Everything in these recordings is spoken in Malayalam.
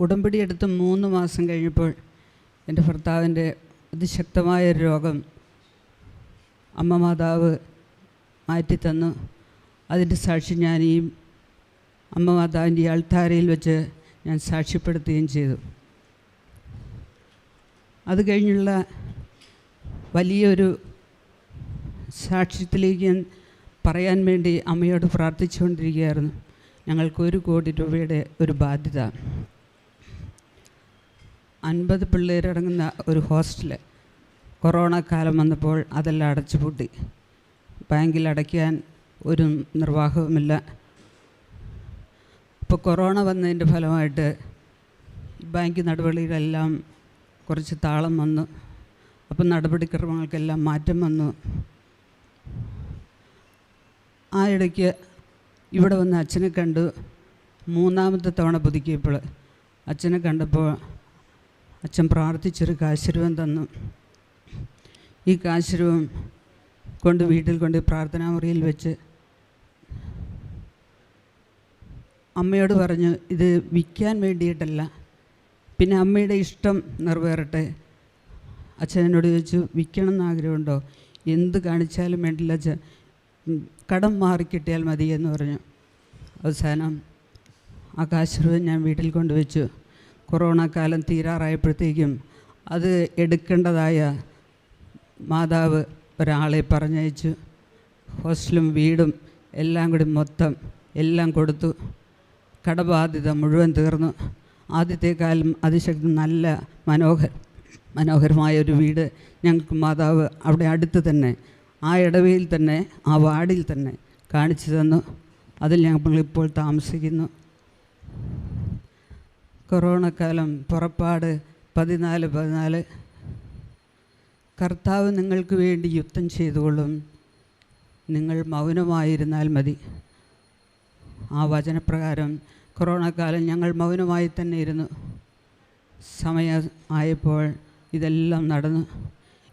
ഉടമ്പടി എടുത്ത് മൂന്ന് മാസം കഴിഞ്ഞപ്പോൾ എന്റെ ഭർത്താവിന്റെ അതിശക്തമായ ഒരു രോഗം അമ്മ മാതാവ് മാറ്റിത്തന്നു അതിന്റെ സാക്ഷി ഞാൻ ഈ അമ്മ മാതാവിന്റെ അൾത്താരയിൽ വെച്ച് ഞാൻ സാക്ഷ്യപ്പെടുത്തുകയും ചെയ്തു. അത് കഴിഞ്ഞുള്ള വലിയൊരു സാക്ഷ്യത്തിലേക്ക് ഞാൻ പറയാൻ വേണ്ടി അമ്മയോട് പ്രാർത്ഥിച്ചുകൊണ്ടിരിക്കുകയായിരുന്നു. ഞങ്ങൾക്ക് ഒരു കോടി രൂപയുടെ ഒരു ബാധ്യത. അൻപത് പിള്ളേരടങ്ങുന്ന ഒരു ഹോസ്റ്റൽ കൊറോണ കാലം വന്നപ്പോൾ അതെല്ലാം അടച്ചുപൂട്ടി. ബാങ്കിൽ അടയ്ക്കാൻ ഒരു നിർവാഹവുമില്ല. ഇപ്പോൾ കൊറോണ വന്നതിന്റെ ഫലമായിട്ട് ബാങ്ക് നടപടികളെല്ലാം കുറച്ച് താളം വന്നു. അപ്പം നടപടിക്രമങ്ങൾക്കെല്ലാം മാറ്റം വന്നു. ആ ഇടയ്ക്ക് ഇവിടെ വന്ന് അച്ഛനെ കണ്ടു. മൂന്നാമത്തെ തവണ പുതുക്കിയപ്പോൾ അച്ഛനെ കണ്ടപ്പോൾ അച്ഛൻ പ്രാർത്ഥിച്ചൊരു കാശരൂപം തന്നു. ഈ കാശരൂപം കൊണ്ട് വീട്ടിൽ കൊണ്ട് പ്രാർത്ഥനാ മുറിയിൽ വെച്ച് അമ്മയോട് പറഞ്ഞു ഇത് വിൽക്കാൻ വേണ്ടിയിട്ടല്ല. പിന്നെ അമ്മയുടെ ഇഷ്ടം നിറവേറട്ടെ. അച്ഛനോട് ചോദിച്ചു വിൽക്കണം എന്ന് ആഗ്രഹമുണ്ടോ? എന്ത് കാണിച്ചാലും വേണ്ടില്ല അച്ഛൻ. കടം മാറിക്കിട്ടിയാൽ മതി എന്ന് പറഞ്ഞു. അവസാനം ആ കാശരൂപം ഞാൻ വീട്ടിൽ കൊണ്ടുവച്ചു കൊറോണ കാലം തീരാറായപ്പോഴത്തേക്കും അത് എടുക്കേണ്ടതായ മാതാവ് ഒരാളെ പറഞ്ഞയച്ചു. ഹോസ്റ്റലും വീടും എല്ലാം കൂടി മൊത്തം എല്ലാം കൊടുത്തു. കടബാധ്യത മുഴുവൻ തീർന്നു. ആദ്യത്തെ കാലം അതിശക്തി നല്ല മനോഹര മനോഹരമായ ഒരു വീട് ഞങ്ങൾക്ക് മാതാവ് അവിടെ അടുത്ത് തന്നെ ആ ഇടവയിൽ തന്നെ ആ വാർഡിൽ തന്നെ കാണിച്ചു തന്നു. അതിൽ ഞങ്ങൾ ഇപ്പോൾ താമസിക്കുന്നു. കൊറോണ കാലം പുറപ്പാട് പതിനാല് പതിനാല്. കർത്താവ് നിങ്ങൾക്ക് വേണ്ടി യുദ്ധം ചെയ്തുകൊള്ളും. നിങ്ങൾ മൗനമായിരുന്നാൽ മതി. ആ വചനപ്രകാരം കൊറോണ കാലം ഞങ്ങൾ മൗനമായി തന്നെ ഇരുന്നു. സമയം ആയപ്പോൾ ഇതെല്ലാം നടന്നു.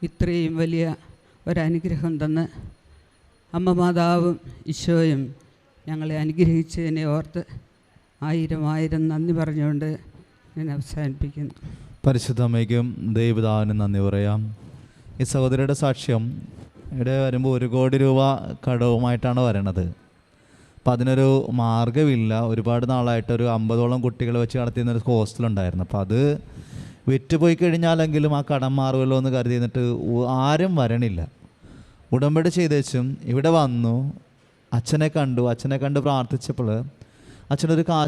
ഇത്രയും വലിയ ഒരനുഗ്രഹം തന്ന് അമ്മ മാതാവും ഈശോയും ഞങ്ങളെ അനുഗ്രഹിച്ചതിനെ ഓർത്ത് ആയിരം ആയിരം നന്ദി പറഞ്ഞുകൊണ്ട് ഞാൻ അവസാനിപ്പിക്കുന്നു. പരിശുദ്ധ അമ്മയ്ക്കും ദൈവതാവിനും നന്ദി പറയാം. ഈ സഹോദരിയുടെ സാക്ഷ്യം ഇവിടെ വരുമ്പോൾ ഒരു കോടി രൂപ കടവുമായിട്ടാണ് വരണത്. അപ്പം അതിനൊരു മാർഗമില്ല. ഒരുപാട് നാളായിട്ട് ഒരു അമ്പതോളം കുട്ടികളെ വെച്ച് നടത്തിയിരുന്ന ഒരു ഹോസ്റ്റലുണ്ടായിരുന്നു. അപ്പോൾ അത് വിറ്റുപോയി കഴിഞ്ഞാലെങ്കിലും ആ കടം മാറുമല്ലോ എന്ന് കരുതി എന്നിട്ട് ആരും വരണില്ല. ഉടമ്പടി ചെയ്തേച്ചും ഇവിടെ വന്നു. അച്ഛനെ കണ്ടു. അച്ഛനെ കണ്ട് പ്രാർത്ഥിച്ചപ്പോൾ അച്ഛനൊരു കാശ്